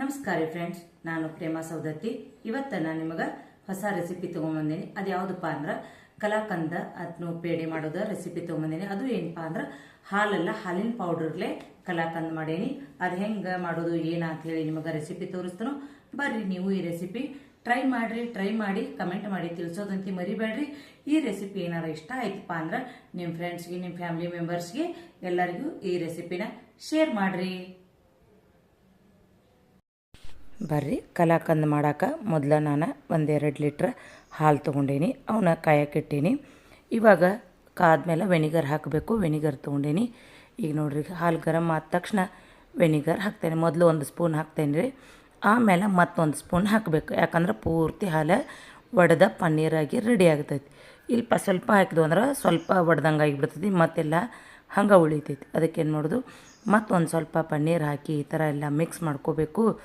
ನಮಸ್ಕಾರ ಫ್ರೆಂಡ್ಸ್ ನಾನು ಪ್ರೇಮಾ ಸೌದತ್ತಿ ಇವತ್ತ ನಾನು ನಿಮಗೆ ಹೊಸ ರೆಸಿಪಿ ತೊಗೊಂಬಂದೀನಿ. ಅದು ಯಾವುದಪ್ಪ ಅಂದ್ರೆ ಕಲಾಕಂದ ಅದನ್ನು ಪೇಡೆ ಮಾಡೋದು ರೆಸಿಪಿ ತೊಗೊಂಬಂದೀನಿ. ಅದು ಏನಪ್ಪಾ ಅಂದ್ರೆ ಹಾಲೆಲ್ಲ ಹಾಲಿನ ಪೌಡರ್ಲೆ ಕಲಾಕಂದ್ ಮಾಡೇನಿ. ಅದು ಹೆಂಗೆ ಮಾಡೋದು ಏನ ಅಂತ ಹೇಳಿ ನಿಮಗೆ ರೆಸಿಪಿ ತೋರಿಸ್ತಾನು ಬರ್ರಿ ನೀವು ಈ ರೆಸಿಪಿ ಟ್ರೈ ಮಾಡ್ರಿ ಟ್ರೈ ಮಾಡಿ ಕಮೆಂಟ್ ಮಾಡಿ ತಿಳಿಸೋದಂತಿ ಮರಿಬೇಡ್ರಿ. ಈ ರೆಸಿಪಿ ಏನಾರ ಇಷ್ಟ ಆಯ್ತಪ್ಪ ಅಂದ್ರೆ ನಿಮ್ಮ ಫ್ರೆಂಡ್ಸ್ಗೆ ನಿಮ್ಮ ಫ್ಯಾಮಿಲಿ ಮೆಂಬರ್ಸ್ಗೆ ಎಲ್ಲರಿಗೂ ಈ ರೆಸಿಪಿನ ಶೇರ್ ಮಾಡ್ರಿ. ಬರ್ರಿ. ಕಲಾಕಂದ್ ಮಾಡಾಕ ಮೊದಲ ನಾನು ಒಂದೆರಡು ಲೀಟ್ರ್ ಹಾಲು ತೊಗೊಂಡೇನಿ. ಅವನ್ನ ಕಾಯಕ್ಕಿಟ್ಟೀನಿ ಇವಾಗ ಕಾದ್ಮೇಲೆ ವೆನಿಗರ್ ಹಾಕಬೇಕು. ವೆನಿಗರ್ ತೊಗೊಂಡೇನಿ. ಈಗ ನೋಡ್ರಿ, ಹಾಲು ಗರಮ್ ಆದ ತಕ್ಷಣ ವೆನಿಗರ್ ಹಾಕ್ತೇನೆ. ಮೊದಲು ಒಂದು ಸ್ಪೂನ್ ಹಾಕ್ತೇನೆ ರೀ. ಆಮೇಲೆ ಮತ್ತೊಂದು ಸ್ಪೂನ್ ಹಾಕಬೇಕು. ಯಾಕಂದ್ರೆ ಪೂರ್ತಿ ಹಾಲು ಒಡೆದ ಪನ್ನೀರಾಗಿ ರೆಡಿ ಆಗ್ತೈತಿ. ಇಲ್ಲಿ ಸ್ವಲ್ಪ ಹಾಕಿದ್ವು ಅಂದ್ರೆ ಸ್ವಲ್ಪ ಒಡ್ದಂಗೆ ಆಗಿಬಿಡ್ತೈತಿ. ಮತ್ತೆಲ್ಲ ಹಂಗೆ ಉಳಿತೈತಿ. ಅದಕ್ಕೆ ಏನು ಮಾಡೋದು? ಮತ್ತೊಂದು ಸ್ವಲ್ಪ ಪನ್ನೀರ್ ಹಾಕಿ ಈ ಥರ ಎಲ್ಲ ಮಿಕ್ಸ್ ಮಾಡ್ಕೋಬೇಕು.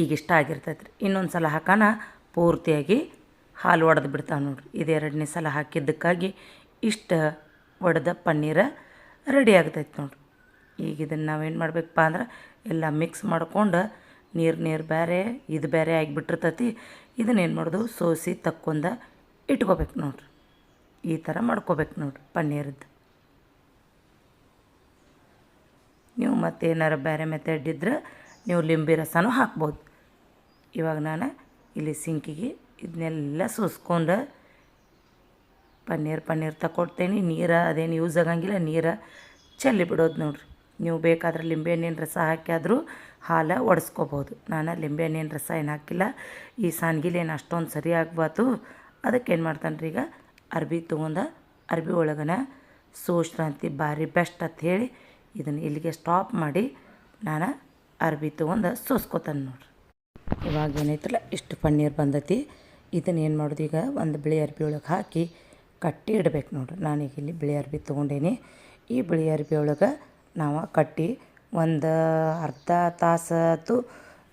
ಈಗ ಇಷ್ಟ ಆಗಿರ್ತೈತೆ ರೀ ಇನ್ನೊಂದು ಸಲ ಹಾಕೋಣ, ಪೂರ್ತಿಯಾಗಿ ಹಾಲು ಒಡೆದು ಬಿಡ್ತಾವೆ ನೋಡ್ರಿ. ಇದು ಎರಡನೇ ಸಲ ಹಾಕಿದ್ದಕ್ಕಾಗಿ ಇಷ್ಟ ಒಡೆದ ಪನ್ನೀರ ರೆಡಿ ಆಗ್ತೈತೆ ನೋಡ್ರಿ. ಈಗ ಇದನ್ನು ನಾವೇನು ಮಾಡಬೇಕಪ್ಪ ಅಂದ್ರೆ ಎಲ್ಲ ಮಿಕ್ಸ್ ಮಾಡ್ಕೊಂಡು ನೀರು ನೀರು ಬೇರೆ ಇದು ಬೇರೆ ಆಗಿಬಿಟ್ಟಿರ್ತೈತಿ. ಇದನ್ನೇನು ಮಾಡೋದು? ಸೋಸಿ ತಕ್ಕೊಂದ ಇಟ್ಕೋಬೇಕು ನೋಡ್ರಿ. ಈ ಥರ ಮಾಡ್ಕೋಬೇಕು ನೋಡ್ರಿ ಪನ್ನೀರದ್ದು ನೀವು ಮತ್ತೇನಾರ ಬೇರೆ ಮೆಥಡ್ ಇದ್ರೆ ನೀವು ಲಿಂಬೆ ರಸನೂ ಹಾಕ್ಬೋದು. ಇವಾಗ ನಾನು ಇಲ್ಲಿ ಸಿಂಕಿಗೆ ಇದನ್ನೆಲ್ಲ ಸೂಸ್ಕೊಂಡು ಪನ್ನೀರ್ ಪನ್ನೀರ್ ತಗೊಡ್ತೇನೆ ನೀರು ಅದೇನು ಯೂಸ್ ಆಗಂಗಿಲ್ಲ. ನೀರು ಚೆಲ್ಲಿ ಬಿಡೋದು ನೋಡ್ರಿ. ನೀವು ಬೇಕಾದ್ರೆ ಲಿಂಬೆಹಣ್ಣಿನ ರಸ ಹಾಕಿದ್ರೂ ಹಾಲು ಒಡಿಸ್ಕೋಬೋದು. ನಾನು ಲಿಂಬೆಹಣ್ಣಿನ ರಸ ಏನು ಹಾಕಿಲ್ಲ. ಈ ಸಾನ್ಗಿಲಿ ಏನು ಅಷ್ಟೊಂದು ಸರಿ ಆಗ್ಬಾರ್ದು. ಅದಕ್ಕೆ ಏನು ಮಾಡ್ತಾನೆ ರೀ ಈಗ ಅರ್ಬಿ ತೊಗೊಂಡ ಅರ್ಬಿ ಒಳಗನ ಸೂಶ್ರಾಂತಿ ಭಾರಿ ಬೆಸ್ಟ್ ಅಂತ ಹೇಳಿ ಇದನ್ನು ಇಲ್ಲಿಗೆ ಸ್ಟಾಪ್ ಮಾಡಿ ನಾನು ಅರ್ಬಿ ತೊಗೊಂಡು ಸೋಸ್ಕೊತಾನೆ ನೋಡ್ರಿ. ಇವಾಗ ಏನೈತಲ್ಲ, ಇಷ್ಟು ಪನ್ನೀರ್ ಬಂದೈತಿ. ಇದನ್ನು ಏನು ಮಾಡೋದು ಈಗ, ಒಂದು ಬಿಳಿ ಅರ್ಬಿ ಒಳಗೆ ಹಾಕಿ ಕಟ್ಟಿ ಇಡಬೇಕು ನೋಡ್ರಿ. ನಾನೀಗ ಇಲ್ಲಿ ಬಿಳಿ ಅರ್ಬಿ ತೊಗೊಂಡೇನಿ. ಈ ಬಿಳಿ ಅರ್ಬಿ ಒಳಗೆ ನಾವು ಕಟ್ಟಿ ಒಂದು ಅರ್ಧ ತಾಸದ್ದು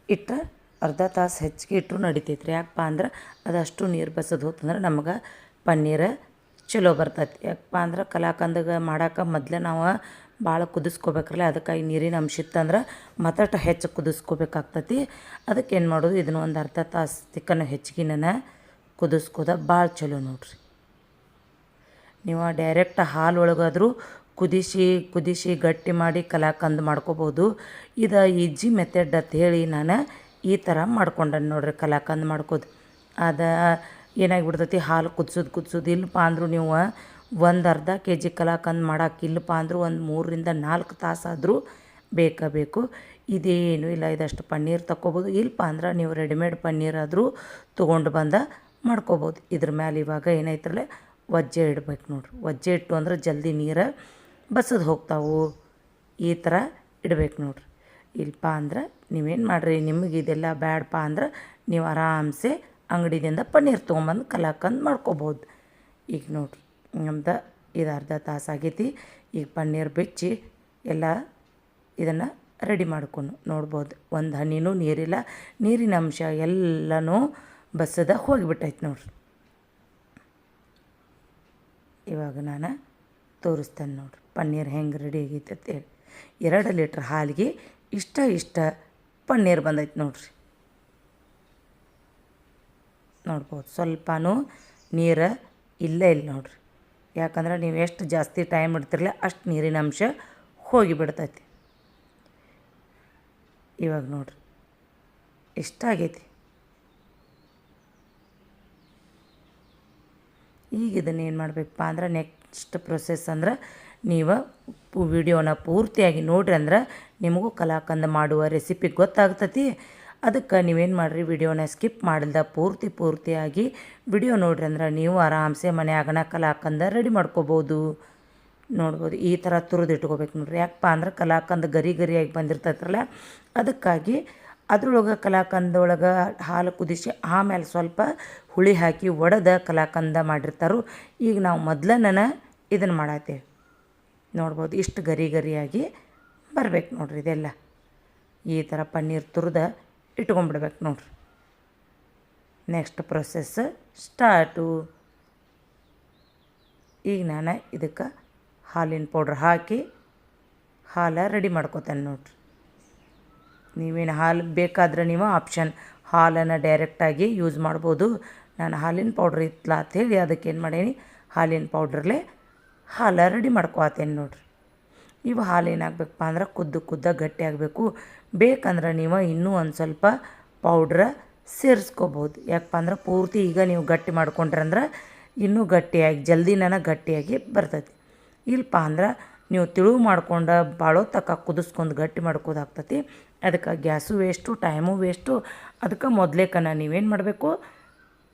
ಇಟ್ಟರೆ ಅರ್ಧ ತಾಸು ಹೆಚ್ಚಿಗೆ ಇಟ್ಟರು ನಡಿತೈತೆ ರೀ ಯಾಕಪ್ಪ ಅಂದ್ರೆ ಅದಷ್ಟು ನೀರು ಬಸದು ಹೋತಂದ್ರೆ ನಮಗೆ ಪನ್ನೀರ ಚಲೋ ಬರ್ತೈತಿ. ಯಾಕಪ್ಪ ಅಂದ್ರೆ ಕಲಾಕಂದಾಗ ಮಾಡೋಕೆ ಮೊದಲೇ ನಾವು ಭಾಳ ಕುದಿಸ್ಕೋಬೇಕ್ರಲ್ಲ ಅದಕ್ಕಾಗಿ ನೀರಿನ ಅಂಶ ಇತ್ತಂದ್ರೆ ಮತ್ತಷ್ಟು ಹೆಚ್ಚು ಕುದಿಸ್ಕೋಬೇಕಾಗ್ತತಿ. ಅದಕ್ಕೆ ಏನು ಮಾಡೋದು, ಇದನ್ನ ಒಂದು ಅರ್ಧ ತಾಸು ತಿಕ್ಕನ ಹೆಚ್ಚಿಗೆನ ಕುದಿಸ್ಕೋದ ಭಾಳ ಚಲೋ ನೋಡ್ರಿ. ನೀವು ಡೈರೆಕ್ಟ್ ಹಾಲು ಒಳಗಾದರೂ ಕುದಿಸಿ ಕುದಿಸಿ ಗಟ್ಟಿ ಮಾಡಿ ಕಲಾಕಂದ್ ಮಾಡ್ಕೋಬೋದು. ಇದು ಈಜಿ ಮೆಥಡ್ ಅಂತ ಹೇಳಿ ನಾನು ಈ ಥರ ಮಾಡ್ಕೊಂಡೆ ನೋಡ್ರಿ ಕಲಾಕಂದ್ ಮಾಡ್ಕೋದು. ಅದು ಏನಾಗಿಬಿಡ್ತೈತಿ, ಹಾಲು ಕುದಿಸೋದು ಕುದಿಸೋದು ಇಲ್ಲಪ್ಪ ಅಂದರೂ ನೀವು ಒಂದು ಅರ್ಧ ಕೆ ಜಿ ಕಲಾಕಂದು ಮಾಡೋಕ್ಕಿಲ್ಲಪ್ಪ ಅಂದರೂ ಒಂದು ಮೂರರಿಂದ ನಾಲ್ಕು ತಾಸಾದರೂ ಬೇಕೇ ಬೇಕು ಇದೇನು ಇಲ್ಲ, ಇದಷ್ಟು ಪನ್ನೀರ್ ತಗೋಬೋದು ಇಲ್ಲಪ್ಪ ಅಂದ್ರೆ ನೀವು ರೆಡಿಮೇಡ್ ಪನ್ನೀರ್ ಆದರೂ ತೊಗೊಂಡು ಬಂದ ಮಾಡ್ಕೋಬೋದು. ಇದ್ರ ಮ್ಯಾಲೆ ಇವಾಗ ಏನೈತ್ರಲ್ಲ ವಜ್ಜೆ ಇಡ್ಬೇಕು ನೋಡ್ರಿ. ವಜ್ಜೆ ಇಟ್ಟು ಅಂದ್ರೆ ಜಲ್ದಿ ನೀರು ಬಸದು ಹೋಗ್ತಾವು. ಈ ಥರ ಇಡ್ಬೇಕು ನೋಡ್ರಿ. ಇಲ್ಲಪ್ಪ ಅಂದ್ರೆ ನೀವೇನು ಮಾಡಿರಿ, ನಿಮಗೆ ಇದೆಲ್ಲ ಬ್ಯಾಡಪ್ಪ ಅಂದ್ರೆ ನೀವು ಆರಾಮ್ಸೆ ಅಂಗಡಿದಿಂದ ಪನ್ನೀರ್ ತೊಗೊಂಬಂದು ಕಲಾಕಂದು ಮಾಡ್ಕೋಬೋದು. ಈಗ ನೋಡ್ರಿ. ನಮ್ದು ಇದು ಅರ್ಧ ತಾಸು ಆಗೈತಿ. ಈಗ ಪನ್ನೀರ್ ಬಿಚ್ಚಿ ಎಲ್ಲ ಇದನ್ನು ರೆಡಿ ಮಾಡ್ಕೊಂಡು ನೋಡ್ಬೋದು ಒಂದು ಹನಿನೂ ನೀರಿಲ್ಲ. ನೀರಿನ ಅಂಶ ಎಲ್ಲನೂ ಬಸ್ಸದ ಹೋಗಿಬಿಟ್ಟೈತೆ ನೋಡ್ರಿ. ಇವಾಗ ನಾನು ತೋರಿಸ್ತೇನೆ ನೋಡ್ರಿ. ಪನ್ನೀರ್ ಹೆಂಗೆ ರೆಡಿ ಆಗೈತೆ ಅಂತೇಳಿ ಎರಡು ಲೀಟ್ರ್ ಹಾಲಿಗೆ ಇಷ್ಟ ಇಷ್ಟ ಪನ್ನೀರ್ ಬಂದೈತೆ ನೋಡ್ರಿ. ನೋಡ್ಬೋದು ಸ್ವಲ್ಪನೂ ನೀರು ಇಲ್ಲೇ ಇಲ್ಲ ನೋಡ್ರಿ. ಯಾಕಂದ್ರೆ ನೀವು ಎಷ್ಟು ಜಾಸ್ತಿ ಟೈಮ್ ಇಡ್ತಿರಲ್ಲ ಅಷ್ಟು ನೀರಿನ ಅಂಶ ಹೋಗಿಬಿಡ್ತೈತಿ ಇವಾಗ ನೋಡ್ರಿ ಇಷ್ಟ ಆಗೈತಿ ಈಗ ಇದನ್ನು ಏನು ಮಾಡಬೇಕಪ್ಪ ಅಂದ್ರೆ ನೆಕ್ಸ್ಟ್ ಪ್ರೊಸೆಸ್ ಅಂದ್ರೆ ನೀವು ವಿಡಿಯೋನ ಪೂರ್ತಿಯಾಗಿ ನೋಡ್ರಿ ಅಂದ್ರೆ ನಿಮಗೂ ಕಲಾಕಂದ ಮಾಡುವ ರೆಸಿಪಿ ಗೊತ್ತಾಗ್ತತಿ. ಅದಕ್ಕೆ ನೀವೇನು ಮಾಡಿರಿ, ವಿಡಿಯೋನ ಸ್ಕಿಪ್ ಮಾಡಿಲ್ದ ಪೂರ್ತಿ ಪೂರ್ತಿಯಾಗಿ ವಿಡಿಯೋ ನೋಡ್ರಿ ಅಂದ್ರೆ ನೀವು ಆರಾಮ್ಸೆ ಮನ್ಯಾಗನ ಕಲಾಕಂದ ರೆಡಿ ಮಾಡ್ಕೋಬೋದು. ನೋಡ್ಬೋದು, ಈ ಥರ ತುರಿದು ಇಟ್ಕೋಬೇಕು ನೋಡ್ರಿ. ಯಾಕಪ್ಪ ಅಂದ್ರೆ ಕಲಾಕಂದ ಗರಿ ಗರಿಯಾಗಿ ಬಂದಿರ್ತೈತ್ರಲ್ಲ ಅದಕ್ಕಾಗಿ ಅದ್ರೊಳಗೆ ಕಲಾಕಂದೊಳಗೆ ಹಾಲು ಕುದಿಸಿ ಆಮೇಲೆ ಸ್ವಲ್ಪ ಹುಳಿ ಹಾಕಿ ಒಡೆದ ಕಲಾಕಂದ ಮಾಡಿರ್ತಾರೋ. ಈಗ ನಾವು ಮೊದಲನ ಇದನ್ನು ಮಾಡತ್ತೇವೆ. ನೋಡ್ಬೋದು, ಇಷ್ಟು ಗರಿ ಗರಿಯಾಗಿ ಬರ್ಬೇಕು ನೋಡ್ರಿ ಇದೆಲ್ಲ. ಈ ಥರ ಪನ್ನೀರ್ ತುರಿದ ಇಟ್ಕೊಂಬಿಡ್ಬೇಕು ನೋಡ್ರಿ. ನೆಕ್ಸ್ಟ್ ಪ್ರೊಸೆಸ್ ಸ್ಟಾರ್ಟು ಈಗ ನಾನು ಇದಕ್ಕೆ ಹಾಲಿನ ಪೌಡ್ರ್ ಹಾಕಿ ಹಾಲು ರೆಡಿ ಮಾಡ್ಕೊತೇನೆ ನೋಡ್ರಿ. ನೀವೇನು ಹಾಲು ಬೇಕಾದ್ರೆ ನೀವು ಆಪ್ಷನ್ ಹಾಲನ್ನು ಡೈರೆಕ್ಟಾಗಿ ಯೂಸ್ ಮಾಡ್ಬೋದು. ನಾನು ಹಾಲಿನ ಪೌಡ್ರ್ ಇತ್ತಲ್ಲ ಅದಕ್ಕೆ ಏನು ಮಾಡೀನಿ? ಹಾಲಿನ ಪೌಡ್ರಲ್ಲೇ ಹಾಲು ರೆಡಿ ಮಾಡ್ಕೊತೇನೆ ನೋಡ್ರಿ. ಇವು ಹಾಲು ಏನಾಗಬೇಕಪ್ಪ ಅಂದ್ರೆ ಕುದ್ದು ಕುದ್ದ ಗಟ್ಟಿ ಆಗಬೇಕು. ಬೇಕಂದ್ರೆ ನೀವು ಇನ್ನೂ ಒಂದು ಸ್ವಲ್ಪ ಪೌಡ್ರ ಸೇರಿಸ್ಕೋಬೋದು ಯಾಕಪ್ಪ ಅಂದ್ರೆ ಪೂರ್ತಿ ಈಗ ನೀವು ಗಟ್ಟಿ ಮಾಡ್ಕೊಂಡ್ರಂದ್ರೆ ಇನ್ನೂ ಗಟ್ಟಿಯಾಗಿ ಜಲ್ದಿನ ಗಟ್ಟಿಯಾಗಿ ಬರ್ತೈತಿ. ಇಲ್ಲಪ್ಪ ಅಂದ್ರೆ ನೀವು ತಿಳುವು ಮಾಡ್ಕೊಂಡು ಭಾಳೋ ತಕ್ಕ ಕುದಿಸ್ಕೊಂಡು ಗಟ್ಟಿ ಮಾಡ್ಕೋದಾಗ್ತತಿ ಅದಕ್ಕೆ ಗ್ಯಾಸು ವೇಸ್ಟು, ಟೈಮು ವೇಸ್ಟು, ಅದಕ್ಕೆ ಮೊದಲೇಕನ ನೀವೇನು ಮಾಡಬೇಕು?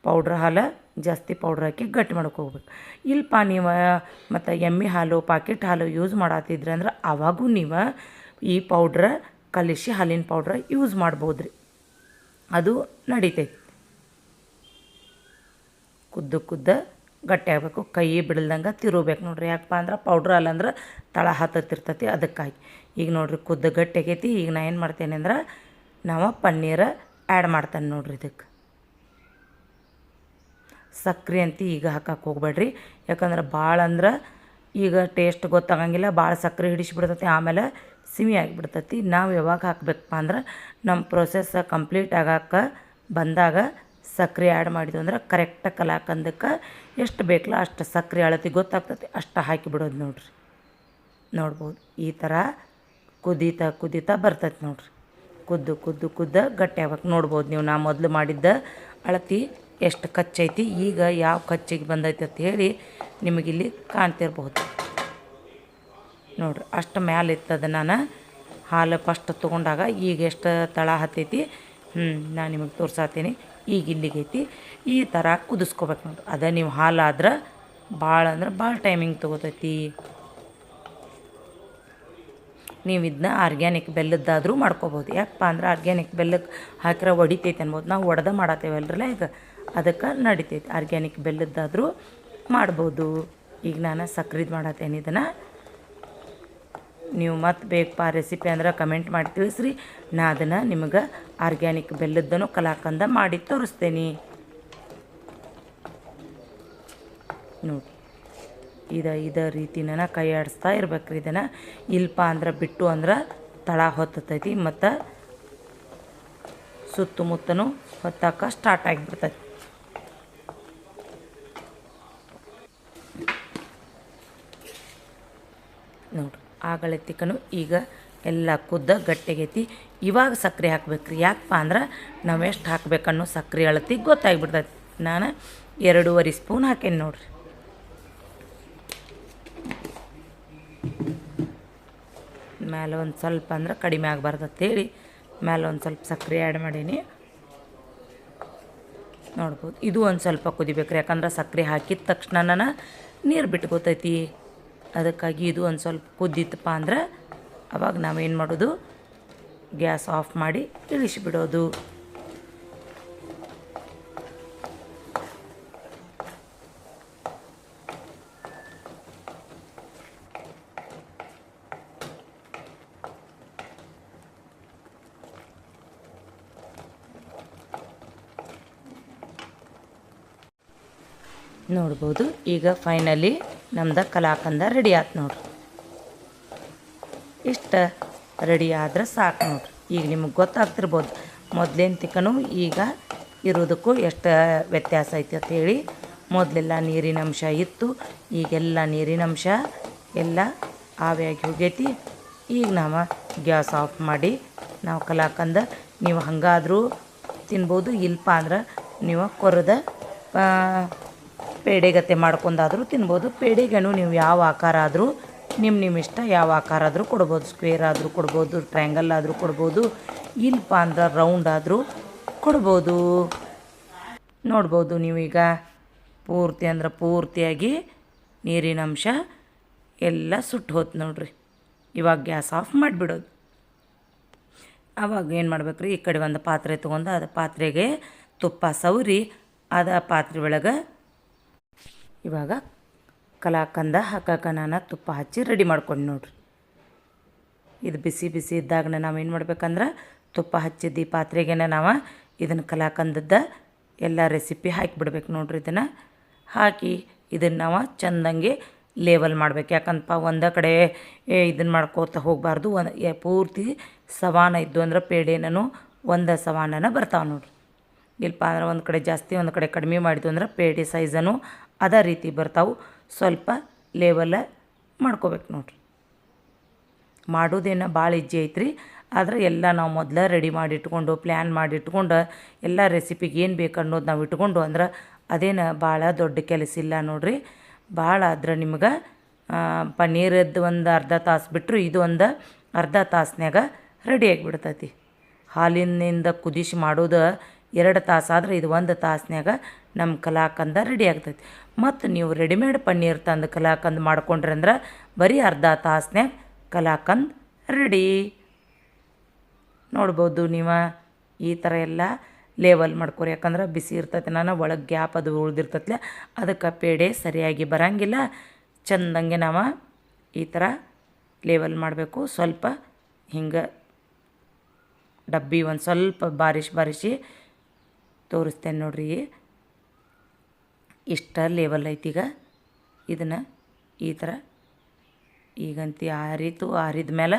ಪೌಡ್ರ್ ಹಾಲು ಜಾಸ್ತಿ ಪೌಡ್ರ್ ಹಾಕಿ ಗಟ್ಟಿ ಮಾಡ್ಕೋಬೇಕು ಇಲ್ಪ ನೀವು, ಮತ್ತು ಎಮ್ಮೆ ಹಾಲು ಪಾಕೆಟ್ ಹಾಲು ಯೂಸ್ ಮಾಡತ್ತಿದ್ರಿ ಅಂದ್ರೆ ಅವಾಗೂ ನೀವು ಈ ಪೌಡ್ರ ಕಲಿಸಿ ಹಾಲಿನ ಪೌಡ್ರ ಯೂಸ್ ಮಾಡ್ಬೋದು ರೀ ಅದು ನಡಿತೈತಿ. ಕುದ್ದು ಕುದ್ದ ಗಟ್ಟಿ ಆಗಬೇಕು, ಕೈ ಬಿಡಲ್ದಂಗೆ ತಿರುಬೇಕು ನೋಡ್ರಿ. ಯಾಕಪ್ಪ ಅಂದ್ರೆ ಪೌಡ್ರ್ ಅಲ್ಲಂದ್ರೆ ತಳ ಹತ್ತತ್ತಿರ್ತೈತಿ ಅದಕ್ಕಾಗಿ. ಈಗ ನೋಡ್ರಿ ಕುದ್ದು ಗಟ್ಟಿ ಆಗೈತಿ, ಈಗ ನಾ ಏನು ಮಾಡ್ತೇನೆ ಅಂದ್ರೆ ನಾವು ಪನ್ನೀರ ಆ್ಯಡ್ ಮಾಡ್ತಾನೆ ನೋಡ್ರಿ ಇದಕ್ಕೆ ಸಕ್ರೆ ಅಂತ ಈಗ ಹಾಕಕ್ಕೆ ಹೋಗ್ಬೇಡ್ರಿ. ಯಾಕಂದ್ರೆ ಭಾಳ ಅಂದ್ರೆ ಈಗ ಟೇಸ್ಟ್ ಗೊತ್ತಾಗಂಗಿಲ್ಲ ಭಾಳ ಸಕ್ಕರೆ ಹಿಡಿಸ್ಬಿಡ್ತೈತಿ, ಆಮೇಲೆ ಸಿಮಿ ಆಗಿಬಿಡ್ತೈತಿ. ನಾವು ಯಾವಾಗ ಹಾಕ್ಬೇಕಪ್ಪ ಅಂದ್ರೆ ನಮ್ಮ ಪ್ರೊಸೆಸ್ ಕಂಪ್ಲೀಟ್ ಆಗಕ್ಕೆ ಬಂದಾಗ ಸಕ್ಕರೆ ಆ್ಯಡ್ ಮಾಡಿದ್ವು ಅಂದ್ರೆ ಕರೆಕ್ಟಾಗಿ ಕಲಾಕಂದಕ್ಕೆ ಎಷ್ಟು ಬೇಕಲ್ಲ ಅಷ್ಟು ಸಕ್ಕರೆ ಅಳತಿ ಗೊತ್ತಾಗ್ತೈತಿ. ಅಷ್ಟು ಹಾಕಿಬಿಡೋದು ನೋಡ್ರಿ. ನೋಡ್ಬೋದು. ಈ ಥರ ಕುದೀತಾ ಕುದೀತಾ ಬರ್ತೈತೆ ನೋಡ್ರಿ. ಕುದ್ದು ಕುದ್ದು ಕುದ್ದ ಗಟ್ಟಿ ಆಗ್ಬೇಕು. ನೋಡ್ಬೋದು ನೀವು ನಾ ಮೊದಲು ಮಾಡಿದ್ದ ಅಳತಿ ಎಷ್ಟು ಕಚ್ಚೈತಿ ಈಗ ಯಾವ ಕಚ್ಚಿಗೆ ಬಂದೈತಿ ಅಂತ ಹೇಳಿ ನಿಮಗಿಲ್ಲಿ ಕಾಣ್ತಿರ್ಬೋದು ನೋಡ್ರಿ, ಅಷ್ಟು ಮ್ಯಾಲೆ ಇತ್ತದ ನಾನು ಹಾಲು ಫಸ್ಟ್ ತೊಗೊಂಡಾಗ ಈಗ ಎಷ್ಟು ತಳ ಹತ್ತೈತಿ ಹ್ಞೂ ನಾನು ನಿಮಗೆ ತೋರ್ಸಾತೀನಿ, ಈಗ ಇಲ್ಲಿಗೈತಿ ಈ ಥರ ಕುದಿಸ್ಕೋಬೇಕು ನೋಡ್ರಿ. ಅದೇ ನೀವು ಹಾಲು ಆದ್ರೆ ಭಾಳ ಅಂದ್ರೆ ಭಾಳ ಟೈಮಿಂಗ್ ತೊಗೋತೈತಿ. ನೀವು ಇದನ್ನ ಆರ್ಗ್ಯಾನಿಕ್ ಬೆಲ್ಲದ್ದಾದರೂ ಮಾಡ್ಕೋಬೋದು ಯಾಕಪ್ಪ ಅಂದ್ರೆ ಆರ್ಗ್ಯಾನಿಕ್ ಬೆಲ್ಲಕ್ಕೆ ಹಾಕಿರೋ ಹೊಡಿತೈತೆ ಅನ್ಬೋದು. ನಾವು ಒಡೆದ ಮಾಡತ್ತೇವಲ್ರಲ್ಲ ಈಗ. ಅದಕ್ಕೆ ನಡಿತೈತಿ. ಆರ್ಗ್ಯಾನಿಕ್ ಬೆಲ್ಲದ್ದಾದರೂ ಮಾಡ್ಬೋದು. ಈಗ ನಾನು ಸಕ್ರಿದು ಮಾಡತ್ತೇನೆ ಇದನ್ನು ನೀವು ಮತ್ತೆ ಬೇಕಪ್ಪ ರೆಸಿಪಿ ಅಂದ್ರೆ ಕಮೆಂಟ್ ಮಾಡಿ ತಿಳಿಸ್ರಿ. ನಾ ಅದನ್ನು ನಿಮಗೆ ಆರ್ಗ್ಯಾನಿಕ್ ಬೆಲ್ಲದ್ದನ್ನು ಕಲಾಕಂದ ಮಾಡಿ ತೋರಿಸ್ತೇನೆ. ನೋಡಿ. ಇದ ರೀತಿ ರೀತಿನ ಕೈ ಆಡಿಸ್ತಾ ಇರ್ಬೇಕ್ರಿ ಇದನ್ನು. ಇಲ್ಪ ಅಂದ್ರೆ ಬಿಟ್ಟು ಅಂದ್ರೆ ತಳ ಹೊತ್ತೈತಿ ಮತ್ತು ಸುತ್ತಮುತ್ತನೂ ಹೊತ್ತಾಕ ಸ್ಟಾರ್ಟ್ ಆಗಿಬಿಡ್ತೈತಿ. ನೋಡ್ರಿ ಆಗಳತ್ತಿಕನು ಈಗ ಎಲ್ಲ ಕುದ್ದ ಗಟ್ಟಿಗೈತಿ ಇವಾಗ ಸಕ್ಕರೆ ಹಾಕ್ಬೇಕ್ರಿ. ಯಾಕಪ್ಪ ಅಂದ್ರೆ ನಾವು ಎಷ್ಟು ಹಾಕ್ಬೇಕನ್ನೋ ಸಕ್ಕರೆ ಅಳತಿ ಗೊತ್ತಾಗ್ಬಿಡ್ತೈತಿ. ನಾನು ಎರಡೂವರೆ ಸ್ಪೂನ್ ಹಾಕೇನಿ ನೋಡ್ರಿ. ಮೇಲೆ ಒಂದು ಸ್ವಲ್ಪ ಅಂದ್ರೆ ಕಡಿಮೆ ಆಗಬಾರ್ದು ಅಂತೇಳಿ ಮೇಲೆ ಒಂದು ಸ್ವಲ್ಪ ಸಕ್ಕರೆ ಆ್ಯಡ್ ಮಾಡೀನಿ. ನೋಡ್ಬೋದು. ಇದು ಒಂದು ಸ್ವಲ್ಪ ಕುದಿಬೇಕ್ರಿ. ಯಾಕಂದ್ರೆ ಸಕ್ಕರೆ ಹಾಕಿದ ತಕ್ಷಣ ನಾನು ನೀರು ಬಿಟ್ಕೋತೈತಿ. ಅದಕ್ಕಾಗಿ ಇದು ಒಂದು ಸ್ವಲ್ಪ ಕುದ್ದಿತ್ತಪ್ಪ ಅಂದ್ರೆ ಅವಾಗ ನಾವೇನು ಮಾಡೋದು? ಗ್ಯಾಸ್ ಆಫ್ ಮಾಡಿ ಇಳಿಸಿಬಿಡೋದು. ನೋಡ್ಬೋದು ಈಗ ಫೈನಲಿ ನಮ್ದು ಕಲಾಕಂದ ರೆಡಿ ಆಯ್ತು ನೋಡ್ರಿ. ಇಷ್ಟು ರೆಡಿ ಆದ್ರೆ ಸಾಕು ನೋಡ್ರಿ. ಈಗ ನಿಮಗೆ ಗೊತ್ತಾಗ್ತಿರ್ಬೋದು, ಮೊದಲೇನು ತಿಕ್ಕನು ಈಗ ಇರೋದಕ್ಕೂ ಎಷ್ಟು ವ್ಯತ್ಯಾಸ ಐತಿ ಅಂತ ಹೇಳಿ ಮೊದಲೆಲ್ಲ ನೀರಿನ ಅಂಶ ಇತ್ತು, ಈಗೆಲ್ಲ ನೀರಿನ ಅಂಶ ಎಲ್ಲ ಆವಿಯಾಗಿ ಹೋಗೈತಿ. ಈಗ ನಾವು ಗ್ಯಾಸ್ ಆಫ್ ಮಾಡಿ, ನಾವು ಕಲಾಕಂದ, ನೀವು ಹಂಗಾದರೂ ತಿನ್ಬೋದು, ಇಲ್ಪ ಅಂದ್ರೆ ನೀವು ಕೊರದ ಪೇಡೆಗತ್ತೆ ಮಾಡ್ಕೊಂಡಾದರೂ ತಿನ್ಬೋದು. ಪೇಡೆಗೇನು ನೀವು ಯಾವ ಆಕಾರ ಆದರೂ ನಿಮ್ಮ ನಿಮ್ಮ ಇಷ್ಟ ಯಾವ ಆಕಾರ ಆದರೂ ಕೊಡ್ಬೋದು. ಸ್ಕ್ವೇರ್ ಆದರೂ ಕೊಡ್ಬೋದು, ಟ್ರ್ಯಾಂಗಲ್ ಆದರೂ ಕೊಡ್ಬೋದು, ಇಲ್ಪ ಅಂದ್ರೆ ರೌಂಡ್ ಆದರೂ ಕೊಡ್ಬೋದು. ನೋಡ್ಬೋದು ನೀವೀಗ ಪೂರ್ತಿ ಅಂದ್ರೆ ಪೂರ್ತಿಯಾಗಿ ನೀರಿನ ಅಂಶ ಎಲ್ಲ ಸುಟ್ಟು ಹೋತ್ ನೋಡ್ರಿ. ಇವಾಗ ಗ್ಯಾಸ್ ಆಫ್ ಮಾಡಿಬಿಡೋದು. ಆವಾಗ ಏನು ಮಾಡ್ಬೇಕ್ರಿ? ಈ ಕಡೆ ಒಂದು ಪಾತ್ರೆ ತೊಗೊಂಡು ಅದು ಪಾತ್ರೆಗೆ ತುಪ್ಪ ಸವರಿ, ಅದ ಪಾತ್ರೆ ಒಳಗೆ ಇವಾಗ ಕಲಾಕಂದ ಹಾಕಕ್ಕೆ ನಾನು ತುಪ್ಪ ಹಚ್ಚಿ ರೆಡಿ ಮಾಡ್ಕೊಂಡು ನೋಡ್ರಿ. ಇದು ಬಿಸಿ ಬಿಸಿ ಇದ್ದಾಗ ಏನು ಮಾಡ್ಬೇಕಂದ್ರೆ ತುಪ್ಪ ಹಚ್ಚಿದ್ದು ಈ ಪಾತ್ರೆಗೆ ನಾವು ಇದನ್ನು ಕಲಾಕಂದದ್ದ ಎಲ್ಲ ರೆಸಿಪಿ ಹಾಕಿಬಿಡ್ಬೇಕು ನೋಡ್ರಿ ಇದನ್ನು. ಹಾಕಿ ಇದನ್ನು ನಾವು ಚಂದಂಗೆ ಲೇವಲ್ ಮಾಡ್ಬೇಕು. ಯಾಕಂದಪ್ಪ ಒಂದೇ ಕಡೆ ಇದನ್ನು ಮಾಡ್ಕೋತ ಹೋಗಬಾರ್ದು. ಒಂದು ಪೂರ್ತಿ ಸವಾನ ಇದ್ದು ಅಂದ್ರೆ ಪೇಡೆನೂ ಒಂದು ಸವಾನನ ಬರ್ತಾವೆ ನೋಡ್ರಿ. ಇಲ್ಲಪ್ಪ ಅಂದ್ರೆ ಒಂದು ಕಡೆ ಜಾಸ್ತಿ ಒಂದು ಕಡೆ ಕಡಿಮೆ ಮಾಡಿದ್ದು ಅಂದ್ರೆ ಪೇಡೆ ಸೈಜನು ಅದೇ ರೀತಿ ಬರ್ತಾವೆ. ಸ್ವಲ್ಪ ಲೇವಲ ಮಾಡ್ಕೋಬೇಕು ನೋಡ್ರಿ. ಮಾಡೋದೇನು ಭಾಳ ಇಜ್ಜಿ ಐತ್ರಿ. ಆದ್ರೆ ಎಲ್ಲ ನಾವು ಮೊದಲ ರೆಡಿ ಮಾಡಿ ಇಟ್ಕೊಂಡು ಪ್ಲ್ಯಾನ್ ಮಾಡಿ ಇಟ್ಕೊಂಡು ಎಲ್ಲ ರೆಸಿಪಿಗೆ ಏನು ಬೇಕು ಅನ್ನೋದು ನಾವು ಇಟ್ಕೊಂಡು ಅಂದ್ರೆ ಅದೇನು ಭಾಳ ದೊಡ್ಡ ಕೆಲಸ ಇಲ್ಲ ನೋಡ್ರಿ. ಭಾಳ ಆದ್ರೆ ನಿಮ್ಗೆ ಪನ್ನೀರದ್ದು ಒಂದು ಅರ್ಧ ತಾಸು ಬಿಟ್ಟರು ಇದು ಒಂದು ಅರ್ಧ ತಾಸ್ನ್ಯಾಗ ರೆಡಿ ಆಗಿಬಿಡ್ತೈತಿ. ಹಾಲಿನಿಂದ ಕುದಿಸಿ ಮಾಡೋದು ಎರಡು ತಾಸಾದ್ರೆ ಇದು ಒಂದು ತಾಸ್ನ್ಯಾಗ ನಮ್ಮ ಕಲಾಕಂದ ರೆಡಿ ಆಗ್ತೈತಿ. ಮತ್ತು ನೀವು ರೆಡಿಮೇಡ್ ಪನ್ನೀರ್ ತಂದು ಕಲಾಕಂದ್ ಮಾಡ್ಕೊಂಡ್ರಿ ಅಂದ್ರೆ ಬರೀ ಅರ್ಧ ತಾಸ್ನ್ಯಾಗ ಕಲಾಕಂದ್ ರೆಡಿ. ನೋಡ್ಬೋದು ನೀವು ಈ ಥರ ಎಲ್ಲ ಲೇವಲ್ ಮಾಡ್ಕೊರಿ, ಯಾಕಂದ್ರೆ ಬಿಸಿ ಇರ್ತೈತೆ, ನಾನು ಒಳಗೆ ಗ್ಯಾಪ್ ಅದು ಉಳ್ದಿರ್ತೈತ್ಲೆ, ಅದಕ್ಕೆ ಪೇಡೆ ಸರಿಯಾಗಿ ಬರಂಗಿಲ್ಲ. ಚಂದಂಗೆ ನಾವು ಈ ಥರ ಲೇವಲ್ ಮಾಡಬೇಕು. ಸ್ವಲ್ಪ ಹಿಂಗೆ ಡಬ್ಬಿ ಒಂದು ಸ್ವಲ್ಪ ಬಾರಿಸಿ ಬಾರಿಸಿ ತೋರಿಸ್ತೇನೆ ನೋಡ್ರಿ. ಇಷ್ಟ ಲೇವಲ್ ಈಗ. ಇದನ್ನು ಈ ಥರ ಈಗಂತಿ ಆರಿತು, ಆರಿದ ಮೇಲೆ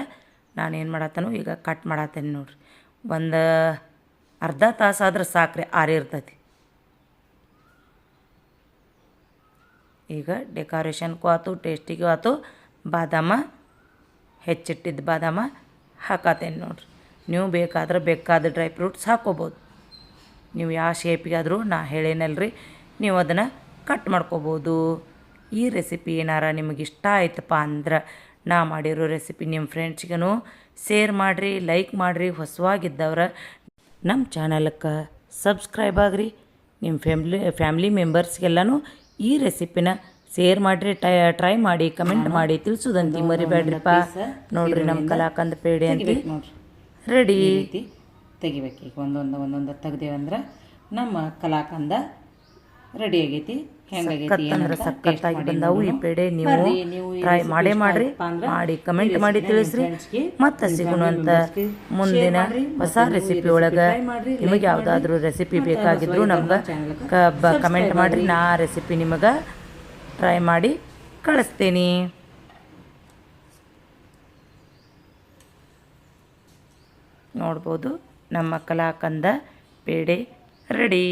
ನಾನು ಏನು ಮಾಡತ್ತನು ಈಗ ಕಟ್ ಮಾಡತ್ತೇನೆ ನೋಡ್ರಿ. ಒಂದು ಅರ್ಧ ತಾಸು ಆದ್ರೆ ಸಾಕ್ರಿ ಆರಿರ್ತೈತಿ ಈಗ ಡೆಕೋರೇಷನ್ಗೂ ಆಯ್ತು ಟೇಸ್ಟಿಗೂ ಆಯ್ತು ಬಾದಾಮ ಹೆಚ್ಚಿಟ್ಟಿದ್ದ ಬಾದಾಮ ಹಾಕತ್ತೇನೆ ನೋಡ್ರಿ. ನೀವು ಬೇಕಾದ್ರೆ ಬೇಕಾದ ಡ್ರೈ ಫ್ರೂಟ್ಸ್ ಹಾಕೋಬೋದು. ನೀವು ಯಾವ ಶೇಪಿಗಾದರೂ ನಾ ಹೇಳೇನಲ್ರಿ. ನೀವು ಅದನ್ನು ಕಟ್ ಮಾಡ್ಕೋಬೋದು. ಈ ರೆಸಿಪಿ ಏನಾರ ನಿಮಗೆ ಇಷ್ಟ ಆಯ್ತಪ್ಪ ಅಂದ್ರೆ ನಾ ಮಾಡಿರೋ ರೆಸಿಪಿ ನಿಮ್ಮ ಫ್ರೆಂಡ್ಸ್ಗೂ ಶೇರ್ ಮಾಡಿರಿ ಲೈಕ್ ಮಾಡಿರಿ ಹೊಸವಾಗಿದ್ದವ್ರ. ನಮ್ಮ ಚಾನಲಕ್ಕೆ ಸಬ್ಸ್ಕ್ರೈಬ್ ಆಗ್ರಿ. ನಿಮ್ಮ ಫ್ಯಾಮ್ಲಿ ಫ್ಯಾಮ್ಲಿ ಮೆಂಬರ್ಸ್ಗೆಲ್ಲನೂ ಈ ರೆಸಿಪಿನ ಶೇರ್ ಮಾಡಿರಿ ಟ್ರೈ ಟ್ರೈ ಮಾಡಿ ಕಮೆಂಟ್ ಮಾಡಿ ತಿಳಿಸೋದಂತಿ ಮರಿಬೇಡ್ರಿಪ್ಪ ನೋಡಿರಿ ನಮ್ಮ ಕಲಾಕಂದ ಪೇಡೆ ಅಂತ. ನೋಡ್ರಿ. ರೆಡಿ ತೆಗಿಬೇಕು ಈಗ ಒಂದೊಂದು ಒಂದೊಂದು ತೆಗ್ದೇವಂದ್ರೆ ನಮ್ಮ ಕಲಾಕಂದ ರೆಡಿ ಆಗೈತಿ ಹೆಂಗಾಗೈತಿ ಸಖತ್ತಾಗಿ ಬಂದಾವು ಈ ಪೇಡೆ. ನೀವು ಟ್ರೈ ಮಾಡೇ ಮಾಡ್ರಿ ಮಾಡಿ ಕಮೆಂಟ್ ಮಾಡಿ ತಿಳಿಸ್ರಿ. ಮತ್ತೆ ಸಿಗೋಣ ಅಂತ ಮುಂದಿನ ಹೊಸ ರೆಸಿಪಿ ಒಳಗೆ ನಿಮಗೆ ಯಾವುದಾದ್ರೂ ರೆಸಿಪಿ ಬೇಕಾಗಿದ್ರು ನಮ್ಗೆ ಕಮೆಂಟ್ ಮಾಡಿರಿ. ನಾ ರೆಸಿಪಿ ನಿಮಗೆ ಟ್ರೈ ಮಾಡಿ ಕಳಿಸ್ತೀನಿ. ನೋಡ್ಬೋದು ನಮ್ಮ ಕಲಾಕಂದ ಪೇಡೆ ರೆಡಿ.